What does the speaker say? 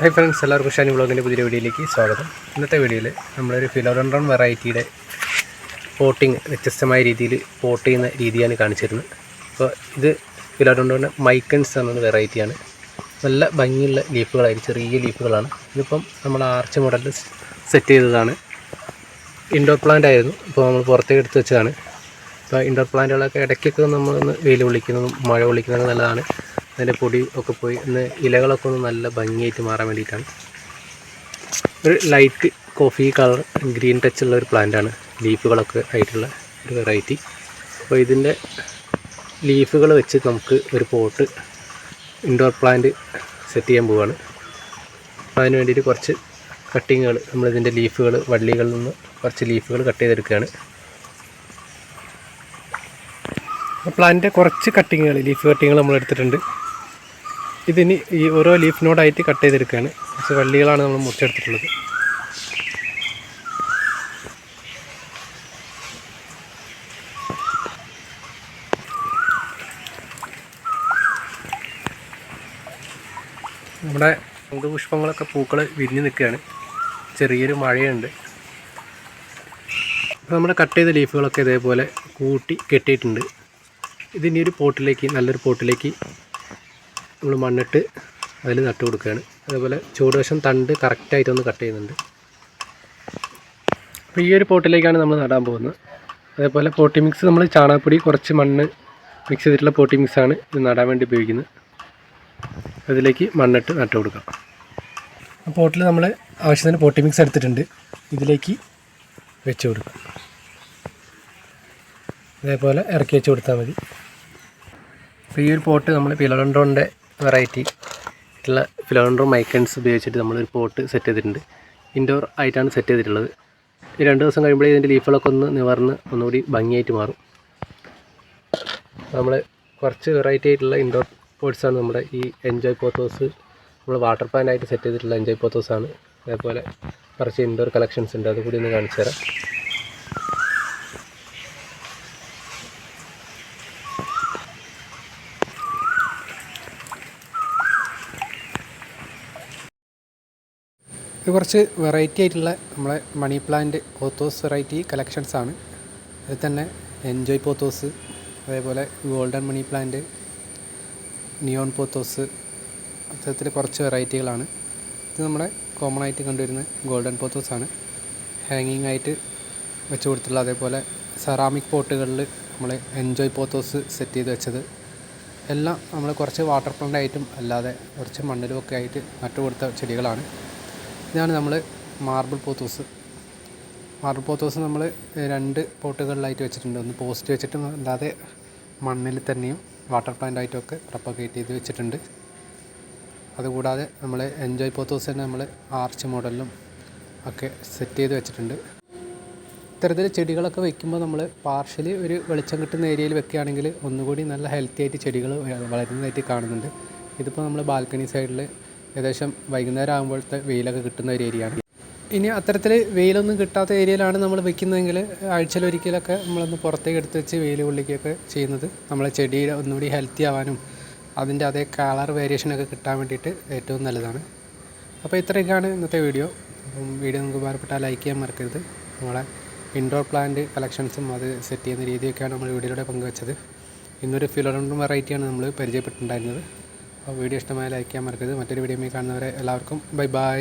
Hi friends എല്ലാവർക്കും ഷാനി വ്ളോഗിന്റെ പുതിയ വീഡിയോയിലേക്ക് സ്വാഗതം. ഇന്നത്തെ വീഡിയോയിൽ നമ്മളൊരു ഫിലോഡൻഡ്രോൺ വെറൈറ്റിയുടെ പോട്ടിങ് വ്യത്യസ്തമായ രീതിയിൽ പോട്ട് ചെയ്യുന്ന രീതിയാണ് കാണിച്ചിരുന്നത്. അപ്പോൾ ഇത് ഫിലോഡൻഡ്രോൺ മൈക്കൻസ് എന്ന വെറൈറ്റിയാണ് നല്ല ഭംഗിയുള്ള ലീഫുകളായിരിക്കും ചെറിയ ലീഫുകളാണ് ഇതിപ്പം നമ്മൾ ആർച്ച് മോഡലിൽ സെറ്റ് ചെയ്തതാണ്. ഇൻഡോർ പ്ലാന്റ് ആയിരുന്നു. ഇപ്പോൾ നമ്മൾ പുറത്തേക്ക് എടുത്ത് വെച്ചതാണ്. ഇപ്പോൾ ഇൻഡോർ പ്ലാന്റുകളൊക്കെ ഇടയ്ക്കൊക്കെ നമ്മളൊന്ന് വെയിൽ വിളിക്കുന്നതും മഴ വിളിക്കുന്നതും നല്ലതാണ്. അതിന്റെ പൊടി ഒക്കെ പോയി ഒന്ന് ഇലകളൊക്കെ ഒന്ന് നല്ല ഭംഗിയായിട്ട് മാറാൻ വേണ്ടിയിട്ടാണ്. ഒരു light coffee colour green touch ഉള്ള ഒരു പ്ലാന്റാണ് ലീഫുകളൊക്കെ ആയിട്ടുള്ള ഒരു വെറൈറ്റി അപ്പോൾ ഇതിന്റെ ലീഫുകൾ വെച്ച് നമുക്ക് ഒരു പോട്ട് ഇൻഡോർ പ്ലാന്റ് സെറ്റ് ചെയ്യാൻ പോവുകയാണ് അപ്പോൾ അതിന് വേണ്ടിയിട്ട് കുറച്ച് കട്ടിങ്ങുകൾ നമ്മളിതിന്റെ ലീഫുകൾ വള്ളികളിൽ നിന്ന് കുറച്ച് ലീഫുകൾ കട്ട് ചെയ്തെടുക്കുകയാണ്. പ്ലാന്റിന്റെ കുറച്ച് കട്ടിങ്ങുകൾ ലീഫ് കട്ടിങ്ങുകൾ നമ്മൾ എടുത്തിട്ടുണ്ട്. ഇതിനി ഈ ഓരോ ലീഫ് നോഡായിട്ട് കട്ട് ചെയ്തെടുക്കുകയാണ്. കുറച്ച് വള്ളികളാണ് നമ്മൾ മുറിച്ചെടുത്തിട്ടുള്ളത്. നമ്മുടെ പുഷ്പങ്ങളൊക്കെ പൂക്കൾ വിരിഞ്ഞ് നിൽക്കുകയാണ്. ചെറിയൊരു മഴയുണ്ട്. അപ്പോൾ നമ്മുടെ കട്ട് ചെയ്ത ലീഫുകളൊക്കെ ഇതേപോലെ കൂട്ടി കെട്ടിയിട്ടുണ്ട്. ഇതിന്റെ ഒരു പോട്ടിലേക്ക് നല്ലൊരു പോട്ടിലേക്ക് നമ്മൾ മണ്ണിട്ട് അതിൽ നട്ട് കൊടുക്കുകയാണ്. അതേപോലെ ചൂടുവശം തണ്ട് കറക്റ്റായിട്ടൊന്ന് കട്ട് ചെയ്യുന്നുണ്ട്. അപ്പോൾ ഈ ഒരു പോട്ടിലേക്കാണ് നമ്മൾ നടാൻ പോകുന്നത്. അതേപോലെ പോട്ടി മിക്സ് നമ്മൾ ചാണകപ്പൊടി കുറച്ച് മണ്ണ് മിക്സ് ചെയ്തിട്ടുള്ള പോട്ടി മിക്സാണ് ഇത് നടാൻ വേണ്ടി ഉപയോഗിക്കുന്നത്. അതിലേക്ക് മണ്ണിട്ട് നട്ട് കൊടുക്കാം. ആ പോട്ടിൽ നമ്മൾ ആവശ്യത്തിന് പോട്ടി മിക്സ് എടുത്തിട്ടുണ്ട്. ഇതിലേക്ക് വെച്ച് കൊടുക്കാം. അതേപോലെ ഇറക്കി വെച്ച് കൊടുത്താൽ മതി. അപ്പോൾ ഈ ഒരു പോട്ട് നമ്മൾ ഫിലോഡോണിന്റെ വെറൈറ്റി ഉള്ള ഫിലോണ്ടറും മൈക്കൻസ് ഉപയോഗിച്ചിട്ട് നമ്മളൊരു പോട്ട് സെറ്റ് ചെയ്തിട്ടുണ്ട്. ഇൻഡോർ ആയിട്ടാണ് സെറ്റ് ചെയ്തിട്ടുള്ളത്. ഈ രണ്ട് ദിവസം കഴിയുമ്പോഴേ ഇതിന്റെ ലീഫുകളൊക്കെ ഒന്ന് നിവർന്ന് ഒന്നുകൂടി ഭംഗിയായിട്ട് മാറും. നമ്മൾ കുറച്ച് വെറൈറ്റി ആയിട്ടുള്ള ഇൻഡോർ പോട്ട്സാണ് നമ്മുടെ ഈ എൻജോയ് പോത്തോസ് നമ്മൾ വാട്ടർ പാനായിട്ട് സെറ്റ് ചെയ്തിട്ടുള്ള എൻജോയ് പോത്തോസാണ് അതേപോലെ കുറച്ച് ഇൻഡോർ കളക്ഷൻസ് ഉണ്ട്. അതുകൂടി ഒന്ന് കാണിച്ചു തരാം ഇത് കുറച്ച് വെറൈറ്റി ആയിട്ടുള്ള നമ്മളെ money plant pothos variety collections ആണ്. അതിൽ തന്നെ എൻജോയ് പോത്തോസ് അതേപോലെ golden money plant neon pothos അത്തരത്തിൽ കുറച്ച് വെറൈറ്റികളാണ് ഇത് നമ്മുടെ കോമൺ ആയിട്ട് കണ്ടുവരുന്ന ഗോൾഡൻ പോത്തോസ് ആണ്. ഹാങ്ങിങ് ആയിട്ട് വെച്ച് കൊടുത്തുള്ള അതേപോലെ സെറാമിക് പോട്ടുകളിൽ നമ്മൾ എൻജോയ് പോത്തോസ് സെറ്റ് ചെയ്ത് വെച്ചത്. എല്ലാം നമ്മൾ കുറച്ച് വാട്ടർ പ്ലാന്റ് ആയിട്ടും അല്ലാതെ കുറച്ച് മണ്ണിലുമൊക്കെ ആയിട്ട് നട്ടു കൊടുത്ത ചെടികളാണ്. ഇതാണ് നമ്മൾ മാർബിൾ പോത്തൂസ് മാർബിൾ പോത്തൂസ് നമ്മൾ രണ്ട് പോട്ടുകളിലായിട്ട് വെച്ചിട്ടുണ്ട്. ഒന്ന് പോസ്റ്റ് വെച്ചിട്ടും അല്ലാതെ മണ്ണിൽ തന്നെയും വാട്ടർ പ്ലാന്റ് ഒക്കെ പ്രൊപ്പഗേറ്റ് ചെയ്ത് വെച്ചിട്ടുണ്ട്. അതുകൂടാതെ നമ്മൾ എൻജോയ് പോത്തോസ് തന്നെ നമ്മൾ ആർച്ച് മോഡലിലും ഒക്കെ സെറ്റ് ചെയ്ത് വെച്ചിട്ടുണ്ട്. ഇത്തരത്തിൽ ചെടികളൊക്കെ വെക്കുമ്പോൾ നമ്മൾ പാർഷ്യലി ഒരു വെളിച്ചം കിട്ടുന്ന ഏരിയയിൽ വെക്കുകയാണെങ്കിൽ ഒന്നുകൂടി നല്ല ഹെൽത്തി ആയിട്ട് ചെടികൾ വളരുന്നതായിട്ട് കാണുന്നുണ്ട്. ഇതിപ്പോൾ നമ്മൾ ബാൽക്കണി സൈഡിൽ ഏകദേശം വൈകുന്നേരം ആകുമ്പോഴത്തെ വെയിലൊക്കെ കിട്ടുന്ന ഒരു ഏരിയയാണ്. ഇനി അത്തരത്തിൽ വെയിലൊന്നും കിട്ടാത്ത ഏരിയയിലാണ് നമ്മൾ വെക്കുന്നതെങ്കിൽ ആഴ്ചയിൽ ഒരിക്കലൊക്കെ നമ്മളൊന്ന് പുറത്തേക്ക് എടുത്ത് വെച്ച് വെയിൽ കൊള്ളിക്കുകയൊക്കെ ചെയ്യുന്നത്. നമ്മളെ ചെടി ഒന്നുകൂടി ഹെൽത്തി ആവാനും അതിന്റെ അതേ കളർ വേരിയേഷനൊക്കെ കിട്ടാൻ വേണ്ടിയിട്ട് ഏറ്റവും നല്ലതാണ്. അപ്പോൾ ഇത്രയൊക്കെയാണ് ഇന്നത്തെ വീഡിയോ. അപ്പം വീഡിയോ നിങ്ങൾക്ക് ഉപകാരപ്പെട്ടാൽ ലൈക്ക് ചെയ്യാൻ മറക്കരുത്. നമ്മളെ ഇൻഡോർ പ്ലാന്റ് കളക്ഷൻസും അത് സെറ്റ് ചെയ്യുന്ന രീതിയൊക്കെയാണ് നമ്മൾ വീഡിയോയിലൂടെ പങ്കുവച്ചത്. ഇന്നൊരു ഫിലോഡോൺ വെറൈറ്റിയാണ് നമ്മൾ പരിചയപ്പെട്ടിട്ടുണ്ടായിരുന്നത്. അപ്പോൾ വീഡിയോ ഇഷ്ടമായ ലൈക്ക് ചെയ്യാൻ മറക്കരുത്. മറ്റൊരു വീഡിയോ കാണുന്നവരെ എല്ലാവർക്കും ബൈ ബൈ.